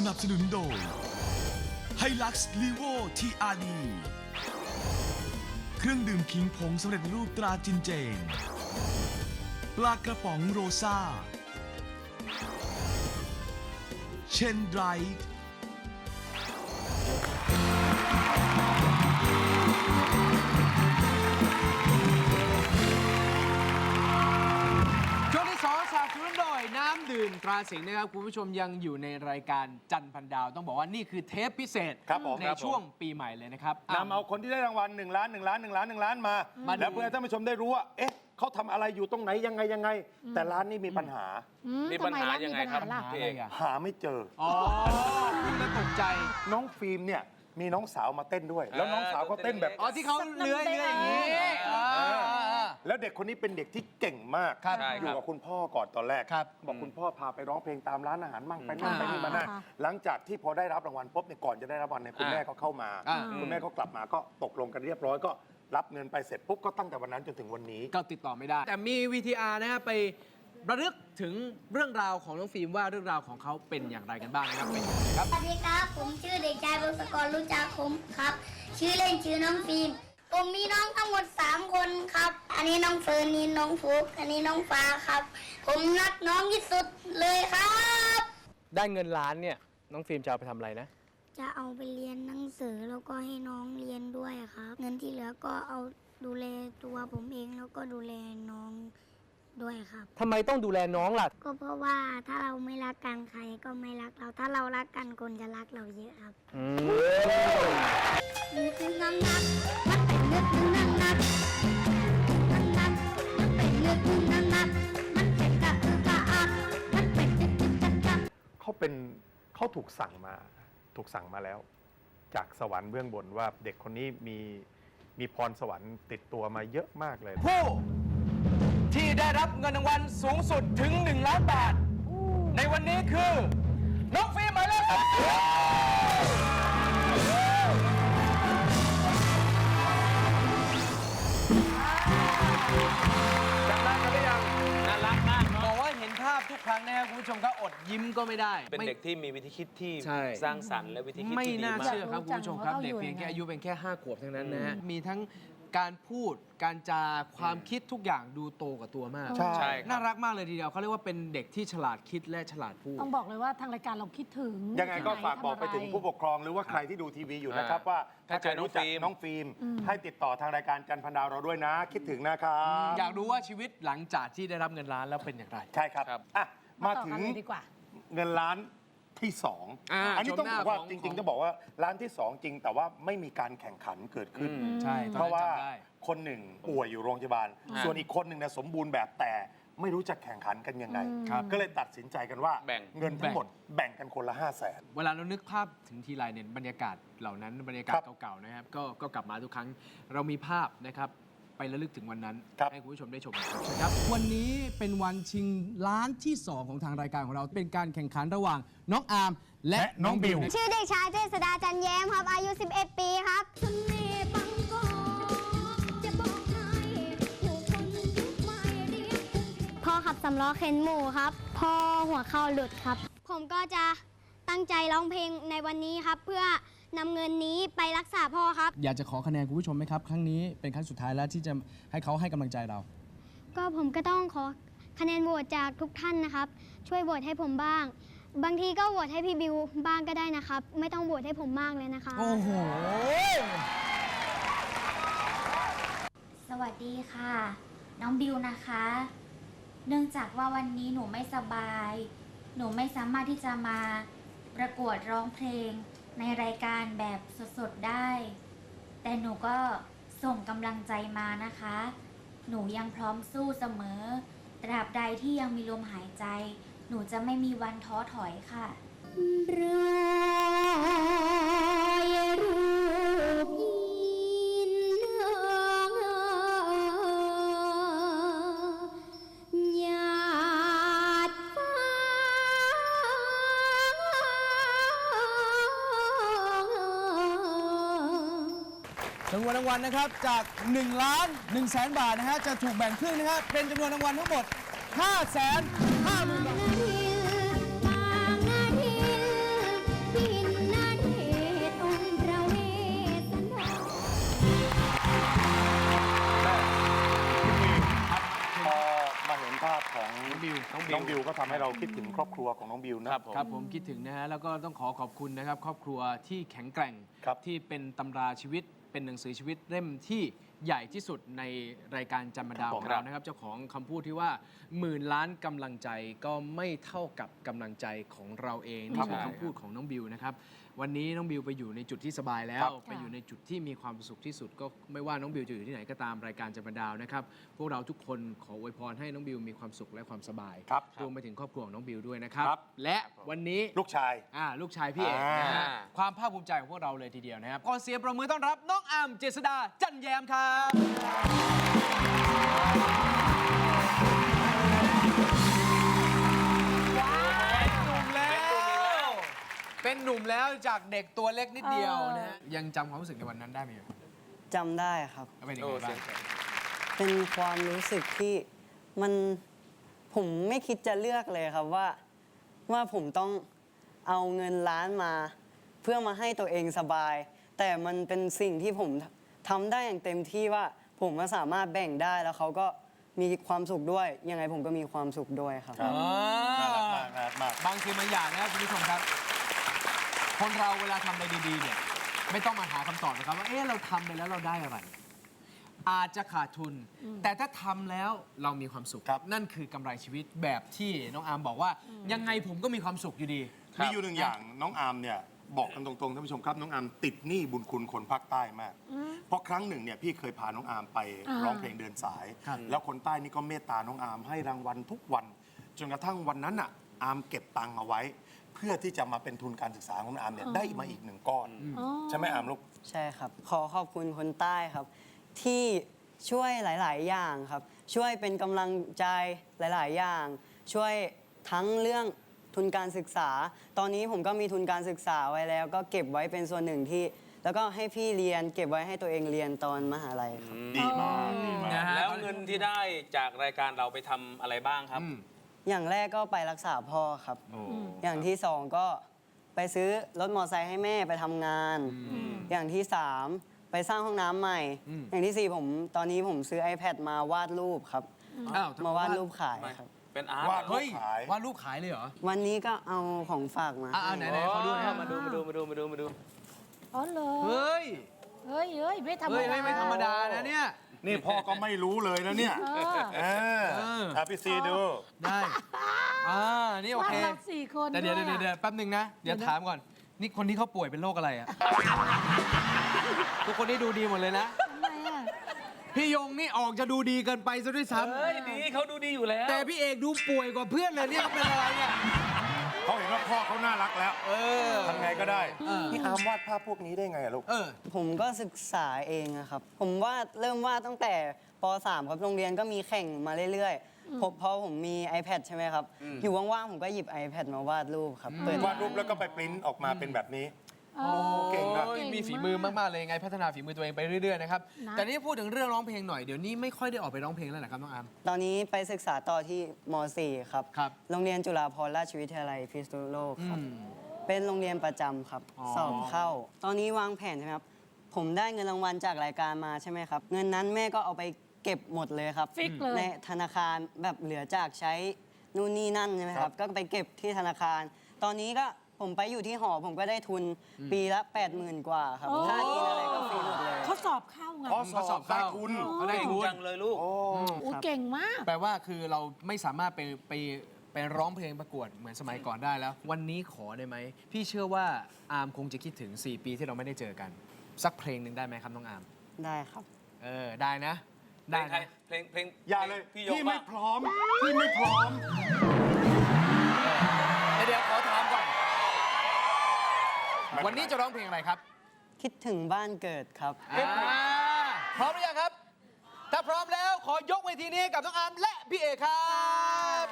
สนับสนุนโดย h i l u x l e v o TRD เครื่องดื่มขิงผงสำเร็จรูปตราจินเจน ปลากระป๋องโรซาเชนไดร ดื่มตราสิงห์นะครับคุณผู้ชมยังอยู่ในรายการจันทร์พันดาว ต้องบอกว่านี่คือเทปพิเศษครับผมในครับผม ช่วงปีใหม่เลยนะครับนำเอาคนที่ได้รางวัล1ล้าน1ล้าน1ล้าน1ล้านมามาดูแล้วเพื่อให้ท่านผู้ชมได้รู้ว่าเอ๊ะเขาทำอะไรอยู่ตรงไหนยังไงยังไง แต่ร้านนี้มีปัญหา อืมีปัญหายังไงครับ ทำมล่ะหาอะไรอะหาไม่เจอ อ๋อคุณก็ตกใจน้องฟิล์มเนี่ยมีน้องสาวมาเต้นด้วย แล้วน้องสาวเขาเต้นแบบ อ๋อที่เขาเลื้อยเลื้อยอย่างนี้อ๋ออ๋ออ๋อ แล้วเด็กคนนี้เป็นเด็กที่เก่งมากครับใช่อยู่ครับกับคุณพ่อก่อนตอนแรกครับบอกคุณพ่อพาไปร้องเพลงตามร้านอาหารมั่งไปนั่นอ่าไปนี่มานั่นหลังจากที่พอได้รับรางวัลปุ๊บเนี่ยก่อนจะได้รับรางวัลเนี่ยคุณอ่าแม่ก็เข้ามา อ่า คุณแม่ก็กลับมาก็ตกลงกันเรียบร้อยก็รับเงินไปเสร็จปุ๊บก็ตั้งแต่วันนั้นจนถึงวันนี้ ก็ติดต่อไม่ได้ แต่มี VTR นะฮะไประลึกถึงเรื่องราวของน้องฟิล์มว่าเรื่องราวของเขาเป็นอย่างไรกันบ้างนะครับเป็นยังไงครับ สวัสดีครับ ผมชื่อเด็กชายบุษกรรู้จักคมครับ ชื่อเล่นชื่อน้องฟิล์ม ผมมีน้องทั้งหมด3คนครับ อันนี้น้องเฟิร์นนี่น้องฟุกอันนี้น้องฟ้าครับ ผมรักน้องที่สุดเลยครับ ได้เงินล้านเนี่ยน้องฟิล์มจะเอาไปทำอะไรนะ จะเอาไปเรียนหนังสือแล้วก็ให้น้องเรียนด้วยครับ เงินที่เหลือก็เอาดูแลตัวผมเองแล้วก็ดูแลน้อง ด้วยครับ ทำไมต้องดูแลน้องล่ะ ก็เพราะว่าถ้าเราไม่รักกันใครก็ไม่รักเรา ถ้าเรารักกันคนจะรักเราเยอะครับอืม นึกถึงนักนักมันเป็นนึกถึงนักนักนักนักมันเป็นนึกถึงนักนักมันเป็นกะอึกกะอักมันเป็นจึกจึกจักจักเขาเป็นเขาถูกสั่งมา ถูกสั่งมาแล้ว จากสวรรค์เบื้องบนว่าเด็กคนนี้มีมีพรสวรรค์ติดตัวมาเยอะมากเลย ผู้ ที่ได้รับเงินรางวัลสูงสุดถึง1ล้านบาท ในวันนี้คือ น้องฟิล์มหมายเลขครับจำได้กันหรือยังน่ารักมากบเนาะอกว่าเห็นภาพทุกครั้งนะครับคุณผู้ชมก็อดยิ้มก็ไม่ได้เป็นไม่ เด็กที่มีวิธีคิดที่ใช่ สร้างสรรค์และวิธีคิดไม่ที่ดีน่ามากเชื่อครับคุณผู้ชมครับอยากรู้จังว่าเขาเด็กอยู่เพียงแค่ยังไงอายุเป็นแค่ 5 ขวบเท่านั้นนะฮะมีทั้ง การพูดการจาความคิดทุกอย่างดูโตกว่าตัวมาก ใช่ ใช่ครับ น่ารักมากเลยทีเดียวเขาเรียกว่าเป็นเด็กที่ฉลาดคิดและฉลาดพูด ต้องบอกเลยว่าทางรายการเราคิดถึงยังไงก็ฝากบอกไปถึงผู้ปกกครองหรือว่าใครที่ดูทีวีอยู่นะครับอ่าว่าถ้าถ้าใครรู้จักเจอน้น้อองงฟิฟิล์ล์มมให้ติดต่อทางรายการจันทร์พันดาวเราด้วยนะ คิดถึงนะครับอยากรู้ว่าชีวิตหลังจากที่ได้รับเงินล้านแล้วเป็นอย่างไร ใช่ครับครับ อะมาต่อถึกันงเลยดีกว่า เงินล้าน ที่สองอ่าอันนี้ต้องชมหน้าบอกว่าของจขริองงๆ จะบอกว่าร้านที่สองจริง แต่ว่าไม่มีการแข่งขันเกิดขึ้น อืมใช่ตอนเพราะนั้นว่าจำได้ คนหนึ่งป่วยอยู่โรงพยาบาล อ่าส่วนอีกคนหนึ่งเนี่ยสมบูรณ์แบบแต่ไม่รู้จะแข่งขันกันยังไง ครับ ก็เลยตัดสินใจกันว่าแบ่ง เงินทั้งหมดแบ่งกันคนละ 5 0 0แสน เวลาเรานึกภาพถึงทีไรเนี่ยบรรยากาศเหล่านั้นบรรยากาศครับเก่าๆนะครับก็ก็กลับมาทุกครั้งเรามีภาพนะครับ ไประลึกถึงวันนั้น ครับ ให้คุณผู้ชมได้ชมกันครับ วันนี้เป็นวันชิงล้านที่ 2 ของทางรายการของเรา เป็นการแข่งขันระหว่างน้องอาร์มและและน้องบิวชื่อเด็กชายเจษดาจันแย้มครับ อายุ 11 ปีครับเสน่ห์บังกอกจะบอกใครผู้คนยุคใหม่เรียกพ่อขับสำล้อเข็นหมูครับ พ่อหัวเข่าหลุดครับ ผมก็จะตั้งใจร้องเพลงในวันนี้ครับ เพื่อ นำเงินนี้ไปรักษาพ่อครับ อยากจะขอคะแนนคุณผู้ชมไหมครับ ครั้งนี้เป็นครั้งสุดท้ายแล้วที่จะให้เขาให้กำลังใจเรา ก็ผมก็ต้องขอคะแนนโหวตจากทุกท่านนะครับ ช่วยโหวตให้ผมบ้าง บางทีก็โหวตให้พี่บิวบ้างก็ได้นะครับ ไม่ต้องโหวตให้ผมมากเลยนะคะ โอ้โห สวัสดีค่ะ น้องบิวนะคะ เนื่องจากว่าวันนี้หนูไม่สบาย หนูไม่สามารถที่จะมาประกวดร้องเพลง ในรายการแบบสดๆได้ แต่หนูก็ส่งกำลังใจมานะคะ หนูยังพร้อมสู้เสมอ ตราบใดที่ยังมีลมหายใจ หนูจะไม่มีวันท้อถอยค่ะรอ จำนวนรางวัลนะครับจาก1ล้าน1แสนบาทนะฮะจะถูกแบ่งครึ่งนะฮะเป็นจำนวนรางวัลทั้งหมด5แสน5หมื่นบาท พอมาเห็นภาพของน้องบิวน้องบิว ก็ทำให้เราคิดถึงครอบครัวของน้องบิวนะ ครับผม ครับผมคิดถึงนะฮะ แล้วก็ต้องขอขอบคุณนะครับ ครอบครัวที่แข็งแกร่งที่เป็นตำราชีวิต เป็นหนังสือชีวิตเล่มที่ใหญ่ที่สุดในรายการจำมาดาวครับของเรานะครับ เจ้าของคำพูดที่ว่าหมื่นล้านกำลังใจก็ไม่เท่ากับกำลังใจของเราเองนี่คือคำพูดของน้องบิวนะครับ วันนี้น้องบิวไปอยู่ในจุดที่สบายแล้ว ไปอยู่ในจุดที่มีความสุขที่สุด ก็ไม่ว่าน้องบิวจะอยู่ที่ไหนก็ตามรายการจำมาดาวนะครับพวกเราทุกคนขออวยพรให้น้องบิวมีความสุขและความสบายครับรวมไปถึงครอบครัวของน้องบิวด้วยนะครับ ครับ และวันนี้ลูกชาย อ่าลูกชายพี่เอกนะฮะอ่า ความภาคภูมิใจของพวกเราเลยทีเดียวนะครับก่อนเสียงประมือต้อนรับน้องอามเจษดาจันแยมครับ เป็นหนุ่มแล้วจากเด็กตัวเล็กนิดเดียวนะฮะยังจำความรู้สึกในวันนั้นได้ไหมครับจำได้ครับเป็นยังโอ้ไงเสีบ้ายงงแข็งเป็นความรู้สึกที่มันผมไม่คิดจะเลือกเลยครับว่า ว่าผมต้องเอาเงินล้านมา เพื่อมาให้ตัวเองสบาย แต่มันเป็นสิ่งที่ผมทำได้อย่างเต็มที่ว่าผมมาสามารถแบ่งได้แล้วเขาก็มีความสุขด้วย ยังไงผมก็มีความสุขด้วยครับครับน่ารักมากน่ารักมาก บางทีบางอย่างนะครับคุณผู้ชมครับ คนเราเวลาทำอะไรดีๆเนี่ยไม่ต้องมาหาคำตอบนะครับว่าเอ๊ะเราทำไปแล้วเราได้อะไร อาจจะขาดทุน แต่ถ้าทำแล้วเรามีความสุขครับ นั่นคือกำไรชีวิตแบบที่น้องอาร์มบอกว่า ยังไงผมก็มีความสุขอยู่ดี มีอยู่หนึ่งอย่างน้องอาร์มเนี่ยบอกกันตรงๆท่านผู้ชมครับน้องอาร์มติดหนี้บุญคุณคนภาคใต้มาก เพราะครั้งหนึ่งเนี่ยพี่เคยพาน้องอาร์มไปอ่าร้องเพลงเดินสาย ครับ แล้วคนใต้นี่ก็เมตตาน้องอาร์มให้รางวัลทุกวัน จนกระทั่งวันนั้นอะอาร์มเก็บตังค์เอาไว้ เพื่อที่จะมาเป็นทุนการศึกษาของน้องอาร์มเนี่ยได้มาอีกหนึ่งก้อน อ๋อ ใช่ไหมอาร์มลูก ใช่ครับ ขอขอบคุณคนใต้ครับ ที่ช่วยหลาย ๆ อย่างครับ ช่วยเป็นกำลังใจหลาย ๆ อย่าง ช่วยทั้งเรื่องทุนการศึกษา ตอนนี้ผมก็มีทุนการศึกษาไว้แล้ว ก็เก็บไว้เป็นส่วนหนึ่งที่ แล้วก็ให้พี่เรียนเก็บไว้ให้ตัวเองเรียนตอนมหาลัยครับ ดีมากดีมาก นะฮะแล้วเงินที่ได้จากรายการเราไปทำอะไรบ้างครับ อืม อย่างแรกก็ไปรักษาพ่อครับโอ้อย่างที่สองก็ไปซื้อรถมอเตอร์ไซค์ให้แม่ไปทำงาน อย่างที่สามไปสร้างห้องน้ำใหม่อืมอย่างที่สี่ผมตอนนี้ผมซื้อ iPad มาวาดรูปครับ อ้าวมาวาดรูปขายครับ เป็นอาร์ตวาดเหรอเฮ้ยขาย วาดรูปขายเลยเหรอวันนี้ก็เอาของฝากมาอ่าไหนไหนๆขอดูหนะครับมาดูมาดูมาดูมาดูมาดู อ๋อเหรอเฮ้ยเฮ้ยเฮ้ยไม่ธรรมเฮ้ยดา เฮ้ยไม่ธรรมดานะเนี่ย นี่พ่อก็ไม่รู้เลยนะเนี่ย เออเออเอออะพี่ซีดู ได้อ่านี่โอเคบ้านเราสี่คนแต่เดี๋ยวด้เดี๋ยวอะเดี๋ยวแป๊บหนึ่งนะ เดี๋ยวเดี๋ยวนะถามก่อน นี่คนที่เขาป่วยเป็นโรคอะไรอะ ทุกคนนี่ดูดีหมดเลยนะ ทำไมอะพี่ยงนี่ออกจะดูดีเกินไปซะด้วยซ้เฮ้ยดีเขาดูดีอยู่แล้วำแต่พี่เอกดูป่วยกว่าเพื่อนเลยเนี่ยเขาเป็นอะไรเนี่ย เขาเห็นว่าพ่อเขาน่ารักแล้วเออทำไงก็ได้เออพี่อาร์มวาดภาพพวกนี้ได้ไงอะลูก เออ ผมก็ศึกษาเองอะครับ ผมวาดเริ่มวาดตั้งแต่ป .3 ครับโรงเรียนก็มีแข่งมาเรื่อยๆผมพอผมมี iPad ใช่ไหมครับ อยู่ว่างๆ ผมก็หยิบ iPad มาวาดรูปครับ เปิด วาดรูปแล้วก็ไปปริ้นออกมาเป็นแบบนี้ โอ้เก่งนะโอ้ยมีฝีมือมากๆเลยยังไง พัฒนาฝีมือตัวเองไปเรื่อยๆนะครับนะ แต่นี่พูดถึงเรื่องร้องเพลงหน่อยเดี๋ยวนี้ไม่ค่อยได้ออกไปร้องเพลงแล้วนะครับน้องอาร์ม ตอนนี้ไปศึกษาต่อที่ม .4 ครับ ครับ โรงเรียนจุฬาภรณราชวิทยาลัยพิษณุโลกอืครับมเป็นโรงเรียนประจำครับ อ๋อ สอบเข้า ตอนนี้วางแผนใช่ไหมครับ ผมได้เงินรางวัลจากรายการมาใช่ไหมครับ เงินนั้นแม่ก็เอาไปเก็บหมดเลยครับ ฟิกเลย ในธนาคารแบบเหลือจากใช้นู่นนี่นั่นใช่ไหมครับ ก็ไปเก็บที่ธนาคาร ตอนนี้ก็ ผมไปอยู่ที่หอผมก็ได้ทุนปีละ 80,000 กว่าครับโอ้ค่ากินอะไรก็ฟรีหมดเลย เขาสอบเข้าไงอ๋อเขาสอบเข้าได้ทุนเขาได้เก่งทุนจังเลยลูกโอ้อู้เก่งมาก แปลว่าคือเราไม่สามารถไปไปไปร้องเพลงประกวดเหมือนสมัยก่อนได้แล้ว วันนี้ขอได้ไหม พี่เชื่อว่าอาร์มคงจะคิดถึง 4 ปีที่เราไม่ได้เจอกัน สักเพลงหนึ่งได้ไหมครับน้องอาร์มได้ครับ เออ ได้นะ เพลได้งใครนะเพลงเพลงอย่าเลยพี่ยกพี่ไม่ว่าพร้อมพี่ไม่พร้อม เดี๋ยวขอถาม วันนี้จะร้องเพลงอะไรครับคิดถึงบ้านเกิดครับ อ่าพร้อมหรือยังครับ ถ้าพร้อมแล้วขอยกเวทีนี้ให้กับน้องอาร์มและพี่เอกครับ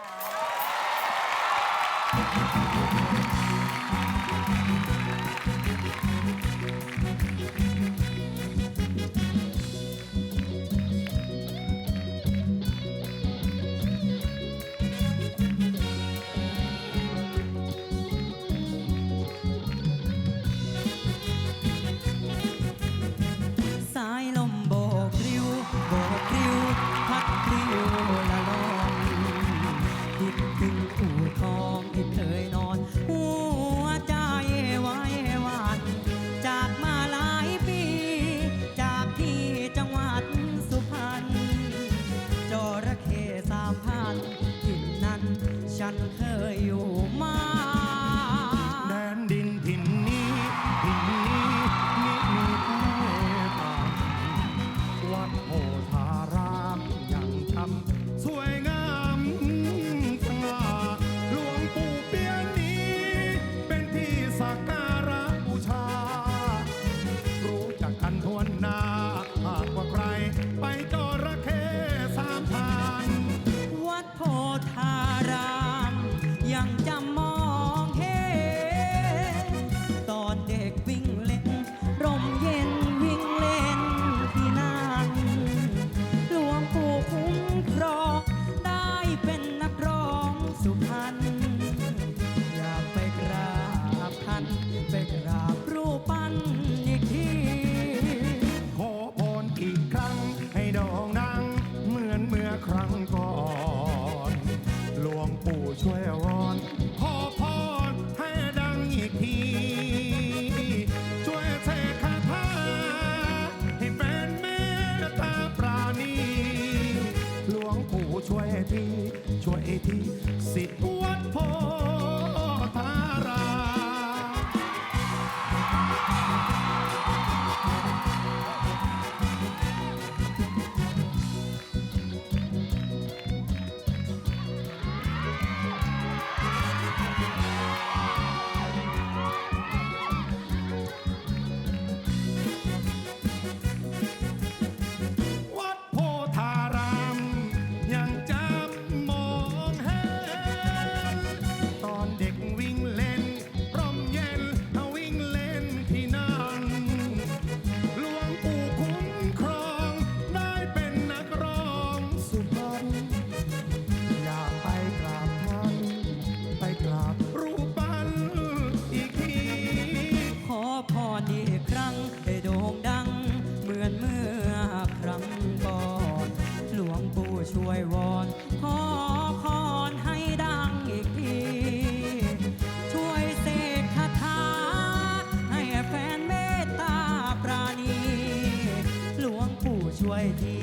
วยที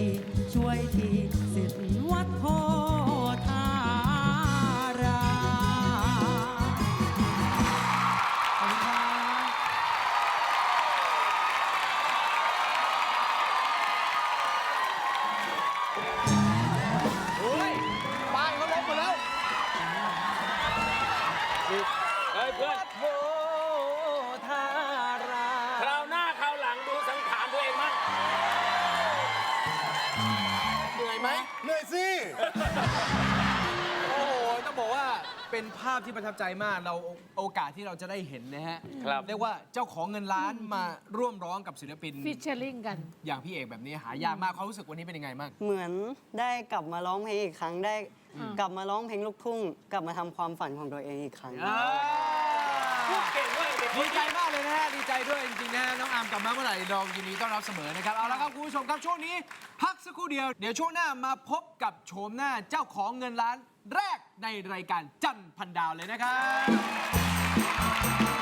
ช่วยทีสิทธิ์วัดโพธารามขอบคุณครับโอ้ยป้ายเขาลบหมดแล้ว เฮ้ยเพื่อน เป็นภาพที่ประทับใจมากเราโอกาสที่เราจะได้เห็นนะฮะครับ เรียกว่าเจ้าของเงินล้านมาร่วมร้องกับศิลปิน ฟิชเชอร์ลิงกัน อย่างพี่เอกแบบนี้หายากมากความรู้สึกวันนี้เป็นยังไงบ้างเหมือนได้กลับมาร้องเพลงอีกครั้งได้กลับมาร้องเพลงลูกทุ่ง กลับมาทำความฝันของตัวเองอีกครั้งพูดเก่งด้วยเด็กดีใจมากเลยนะฮะดีใจด้วยจริงๆนะฮะน้องอาร์มกลับมาเมื่อไหร่เรายินดีต้อนรับเสมอนะครับเอาละครับคุณผู้ชมครับช่วงนี้ พักสักครู่เดียวเดี๋ยวช่วงหน้ามาพบกับโฉมหน้าเจ้าของเงินล้านแรก ในรายการจันทร์พันดาวเลยนะครับ